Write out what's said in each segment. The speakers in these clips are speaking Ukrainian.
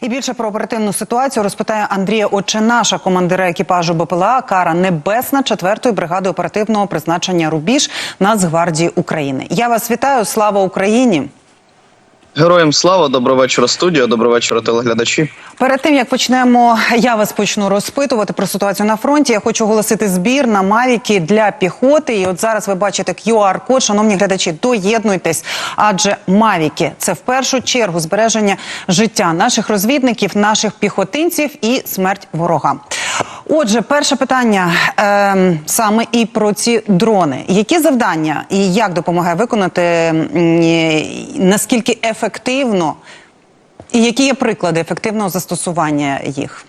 І більше про оперативну ситуацію розпитає Андрія Оченаша, командира екіпажу БПЛА Кара Небесна 4-ї бригади оперативного призначення Рубіж Нацгвардії України. Я вас вітаю. Слава Україні! Героям слава, доброго вечора, студія, доброго вечора, телеглядачі. Перед тим як почнемо, я вас почну розпитувати про ситуацію на фронті. Я хочу оголосити збір на мавіки для піхоти. І от зараз ви бачите QR-код. Шановні глядачі, доєднуйтесь, адже мавіки це в першу чергу збереження життя наших розвідників, наших піхотинців і смерть ворога. Отже, перше питання е, саме і про ці дрони. Які завдання і як допомагає виконати наскільки ефективно і які є приклади ефективного застосування їх?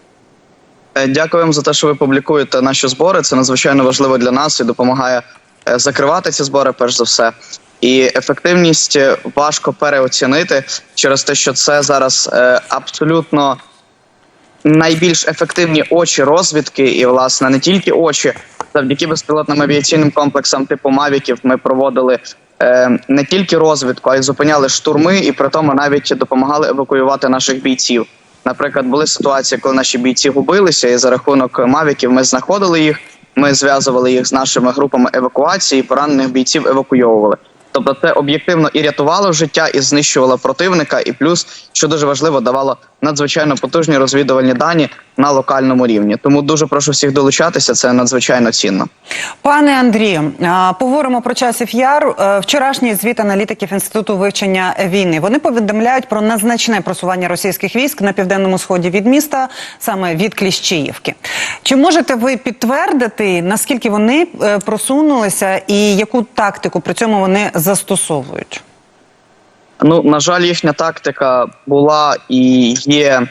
Е, Дякую вам за те, що ви публікуєте наші збори. Це надзвичайно важливо для нас і допомагає е, закривати ці збори, перш за все. І ефективність е, важко переоцінити через те, що це зараз абсолютно найбільш ефективні очі розвідки, і власне не тільки очі, завдяки безпілотним авіаційним комплексам типу Мавіків ми проводили. е, Не тільки розвідку, а й зупиняли штурми, і при тому навіть допомагали евакуювати наших бійців. Наприклад, були ситуації, коли наші бійці губилися, і за рахунок мавіків ми знаходили їх. Ми зв'язували їх з нашими групами евакуації, поранених бійців евакуйовували. Тобто, це об'єктивно і рятувало життя, і знищувало противника, і плюс, що дуже важливо, давало надзвичайно потужні розвідувальні дані на локальному рівні. Тому дуже прошу всіх долучатися. Це надзвичайно цінно. Пане Андрію, поговоримо про часів яр. Е, Вчорашній звіт аналітиків інституту вивчення війни. Вони повідомляють про незначне просування російських військ на південному сході від міста, саме від Кліщіївки. Чи можете ви підтвердити наскільки вони е, просунулися і яку тактику при цьому вони застосовують? Ну на жаль, їхня тактика була і є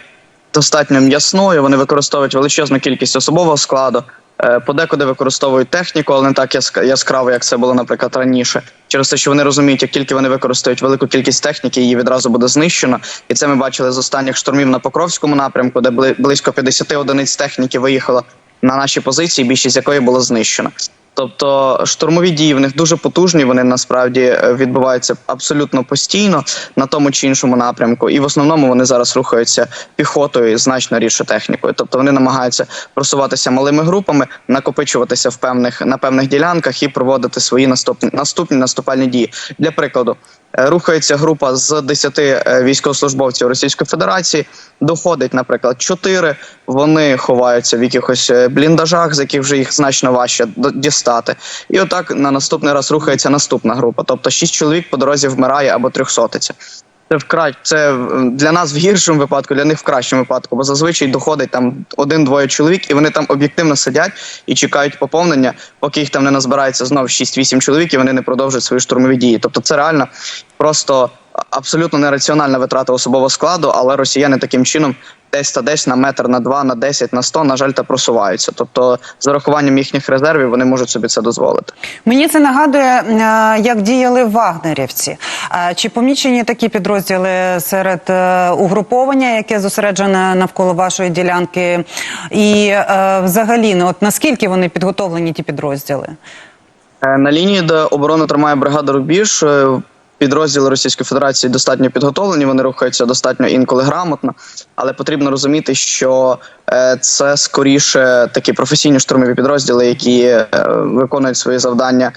достатньо м'ясною. Вони використовують величезну кількість особового складу. е, Подекуди використовують техніку, але не так яск- яскраво, як це було, наприклад, раніше. Через те, що вони розуміють, як тільки вони використають велику кількість техніки, її відразу буде знищено. І це ми бачили з останніх штурмів на Покровському напрямку, де близько 50 одиниць техніки виїхало на наші позиції, більшість якої було знищено. Тобто штурмові дії в них дуже потужні. Вони насправді е, відбуваються абсолютно постійно на тому чи іншому напрямку, і в основному вони зараз рухаються піхотою значно рідше технікою. Тобто вони намагаються просуватися малими групами, накопичуватися в певних на певних ділянках і проводити свої наступні наступні наступальні дії. Для прикладу, рухається група з 10 е, військовослужбовців Російської Федерації. Доходить, наприклад, 4, Вони ховаються в якихось е, бліндажах, з яких вже їх значно важче дістати. І отак на наступний раз рухається наступна група. Тобто 6 чоловік по дорозі вмирає або трьохсотиться. Це вкрай це для нас в гіршому випадку, для них в кращому випадку, бо зазвичай доходить там один-двоє чоловік, і вони там об'єктивно сидять і чекають поповнення, поки їх там не назбирається знов 6-8 чоловік, і вони не продовжують свої штурмові дії. Тобто, це реально просто абсолютно нераціональна витрата особового складу, але росіяни таким чином десь та десь на метр, на два, на 10, на 100, на жаль, та просуваються. Тобто, з урахуванням їхніх резервів вони можуть собі це дозволити. Мені це нагадує, е, як діяли вагнерівці. Е, Чи помічені такі підрозділи серед е, угруповання, яке зосереджене навколо вашої ділянки? І взагалі, ну, от наскільки вони підготовлені, ті підрозділи? На лінії, де оборону тримає бригада Рубіж, підрозділи Російської Федерації достатньо підготовлені. Вони рухаються достатньо інколи грамотно, але потрібно розуміти, що е, це скоріше такі професійні штурмові підрозділи, які е, виконують свої завдання.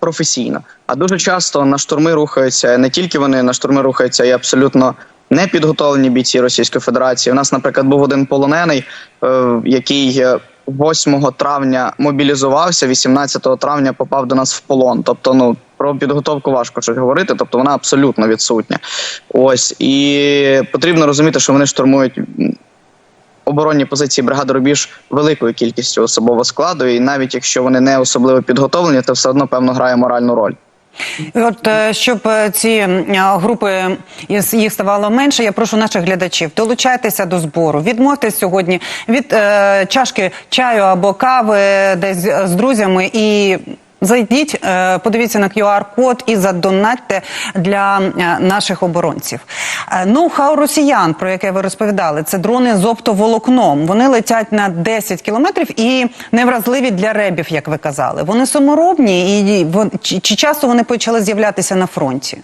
Професійно, а дуже часто на штурми рухаються не тільки вони, на штурми рухаються і абсолютно непідготовлені бійці Російської Федерації. У нас, наприклад, був один полонений, е, який е, 8 травня мобілізувався, 18 травня попав до нас в полон. Тобто, ну про підготовку важко щось говорити, тобто вона абсолютно відсутня. Ось і потрібно розуміти, що вони штурмують. Оборонні позиції бригади Рубіж великою кількістю особового складу, і навіть якщо вони не особливо підготовлені, то все одно певно грає моральну роль. От е, щоб е, ці групи їх ставало менше, я прошу наших глядачів долучайтеся до збору. Відмовтесь сьогодні від е, чашки чаю або кави десь з друзями і. Зайдіть, е, подивіться на QR-код і задонатьте для е, наших оборонців. Е, Ноу-хау росіян, про яке ви розповідали, це дрони з оптоволокном. Вони летять на 10 кілометрів і невразливі для ребів, як ви казали. Вони саморобні і чи, часто вони почали з'являтися на фронті?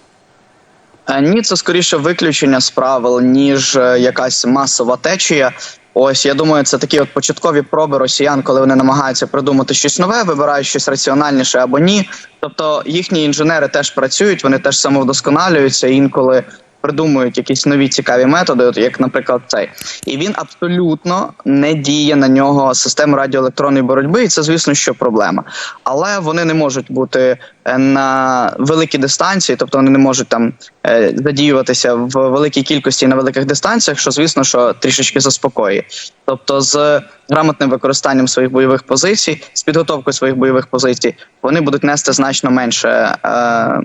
Ні, це скоріше виключення з правил, ніж якась масова течія. Ось я думаю, це такі от початкові проби росіян, коли вони намагаються придумати щось нове, вибирають щось раціональніше або ні. Тобто їхні інженери теж працюють, вони теж самовдосконалюються інколи. Придумують якісь нові цікаві методи, як, наприклад, цей, і він абсолютно не діє на нього система радіоелектронної боротьби, і це, звісно, що проблема. Але вони не можуть бути е, на великій дистанції, тобто вони не можуть там е, задіюватися в великій кількості на великих дистанціях, що звісно, що трішечки заспокоює. Тобто, з грамотним використанням своїх бойових позицій, з підготовкою своїх бойових позицій, вони будуть нести значно менше. Е,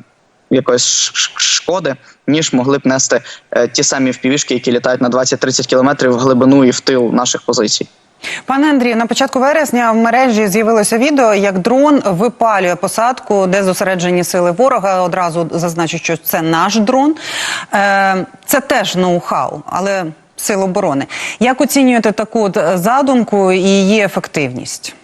Якоїсь шкоди, ніж могли б нести е, ті самі впівішки, які літають на 20-30 кілометрів в глибину і в тил наших позицій. Пане Андрію, на початку вересня в мережі з'явилося відео, як дрон випалює посадку, де зосереджені сили ворога. Одразу зазначу, що це наш дрон. Е, Це теж ноу-хау, але сил оборони. Як оцінюєте таку от задумку і її ефективність?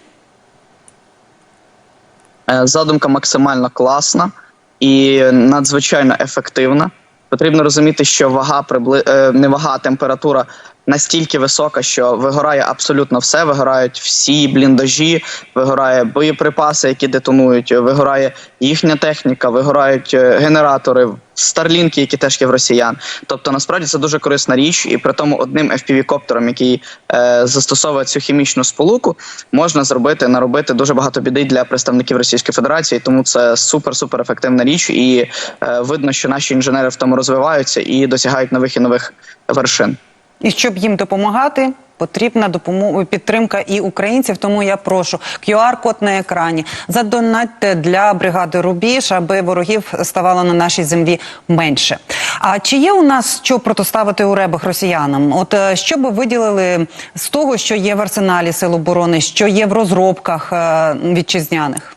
Е, Задумка максимально класна і надзвичайно ефективна. Потрібно розуміти, що вага прибли... е, не вага, а температура настільки висока, що вигорає абсолютно все. Вигорають всі бліндажі, вигорає боєприпаси, які детонують, вигорає їхня техніка, вигорають е, генератори, старлінки, які теж є в росіян. Тобто, насправді це дуже корисна річ, і при тому одним FPV-коптером, який е, застосовує цю хімічну сполуку, можна зробити наробити дуже багато біди для представників Російської Федерації. Тому це супер супер ефективна річ, і е, видно, що наші інженери в тому розвиваються і досягають нових і нових вершин. І щоб їм допомагати, потрібна допомога підтримка і українців. Тому я прошу QR-код на екрані. Задонатьте для бригади Рубіж, аби ворогів ставало на нашій землі менше. А чи є у нас що протиставити у ребах росіянам? От е, що би виділили з того, що є в арсеналі сил оборони, що є в розробках е, вітчизняних?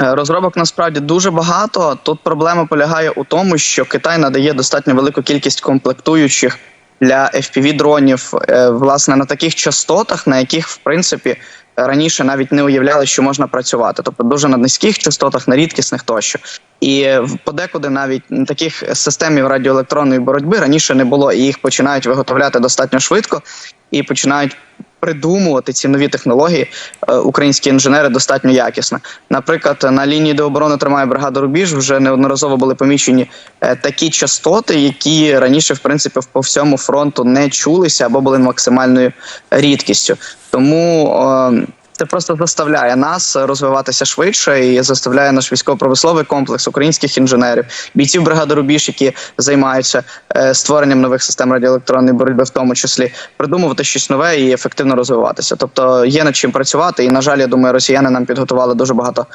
Е, Розробок насправді дуже багато. Тут проблема полягає у тому, що Китай надає достатньо велику кількість комплектуючих для fpv дронів е, власне на таких частотах, на яких в принципі раніше навіть не уявляли, що можна працювати, тобто дуже на низьких частотах, на рідкісних тощо. І е, подекуди навіть таких системів радіоелектронної боротьби раніше не було, і їх починають виготовляти достатньо швидко і починають придумувати ці нові технології е, українські інженери достатньо якісно. Наприклад, на лінії, де оборони тримає бригада Рубіж, вже неодноразово були помічені е, такі частоти, які раніше, в принципі, по всьому фронту не чулися або були максимальною рідкістю. Тому е, це просто заставляє нас розвиватися швидше і заставляє наш військово-промисловий комплекс українських інженерів, бійців бригади Рубіж, які займаються е, створенням нових систем радіоелектронної боротьби, в тому числі придумувати щось нове і ефективно розвиватися. Тобто є над чим працювати, і на жаль, я думаю, росіяни нам підготували дуже багато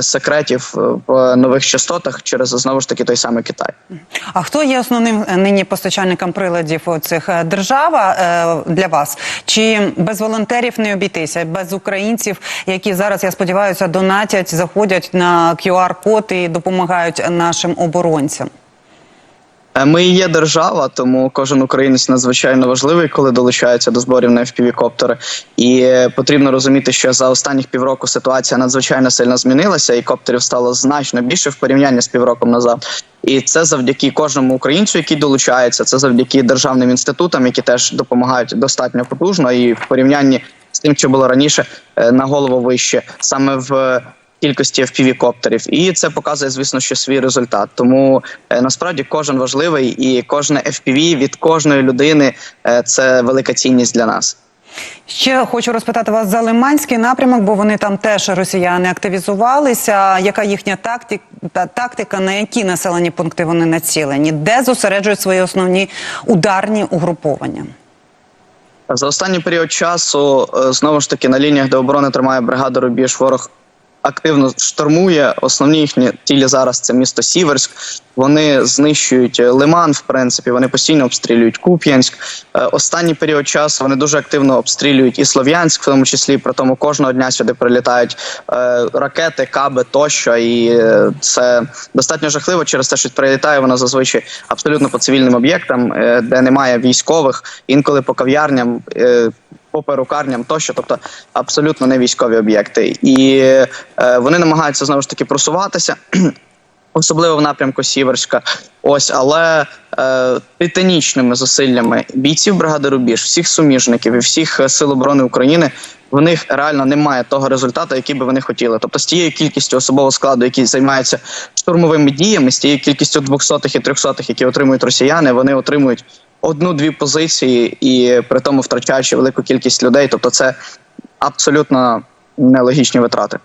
секретів е, в нових частотах через знову ж таки той самий Китай. А хто є основним е, нині постачальником приладів цих держава е, для вас? Чи без волонтерів не обійтися, без українців, які зараз, я сподіваюся, донатять, заходять на QR-код і допомагають нашим оборонцям? Е, Ми є держава, тому кожен українець надзвичайно важливий, коли долучається до зборів на FPV-коптери. І потрібно розуміти, що за останніх півроку ситуація надзвичайно сильно змінилася, і коптерів стало значно більше в порівнянні з півроком назад. І це завдяки кожному українцю, який долучається. Це завдяки державним інститутам, які теж допомагають достатньо потужно, і в порівнянні з тим, що було раніше, е, на голову вище саме в кількості FPV-коптерів. І це показує, звісно, що свій результат. Тому е, насправді кожен важливий, і кожне FPV від кожної людини е, це велика цінність для нас. Ще хочу розпитати вас за Лиманський напрямок, бо вони там теж росіяни активізувалися. Яка їхня тактика, та тактика, на які населені пункти вони націлені? Де зосереджують свої основні ударні угруповання? За останній період часу е, знову ж таки на лініях, де оборони тримає бригада Рубіж, ворог активно штурмує. Основні їхні цілі зараз це місто Сіверськ. Вони знищують е, Лиман. В принципі, вони постійно обстрілюють Куп'янськ. Е, Останній період часу вони дуже активно обстрілюють і Слов'янськ, в тому числі при тому кожного дня сюди прилітають е, ракети, каби тощо. І це достатньо жахливо через те, що прилітає вона зазвичай абсолютно по цивільним об'єктам, де немає військових, інколи по кав'ярням. По перукарням тощо, тобто абсолютно не військові об'єкти, і е, вони намагаються знову ж таки просуватися. особливо в напрямку Сіверська. Ось, але е, титанічними зусиллями бійців бригади Рубіж, всіх суміжників і всіх е, сил оборони України. В них реально немає того результату, який би вони хотіли. Тобто, з тією кількістю особового складу, який займається штурмовими діями, з тією кількістю двохсотих і трьохсотих, які отримують росіяни, вони отримують одну-дві позиції і при тому втрачаючи велику кількість людей. Тобто, це абсолютно нелогічні витрати.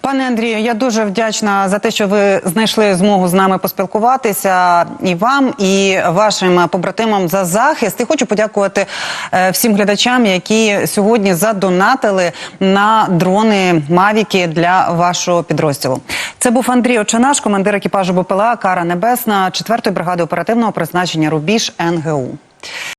Пане Андрію, я дуже вдячна за те, що ви знайшли змогу з нами поспілкуватися і вам, і вашим побратимам за захист. І хочу подякувати е, всім глядачам, які сьогодні задонатили на дрони Мавіки для вашого підрозділу. Це був Андрій Очанаш, командир екіпажу БПЛА Кара Небесна 4-ї бригади оперативного призначення Рубіж НГУ.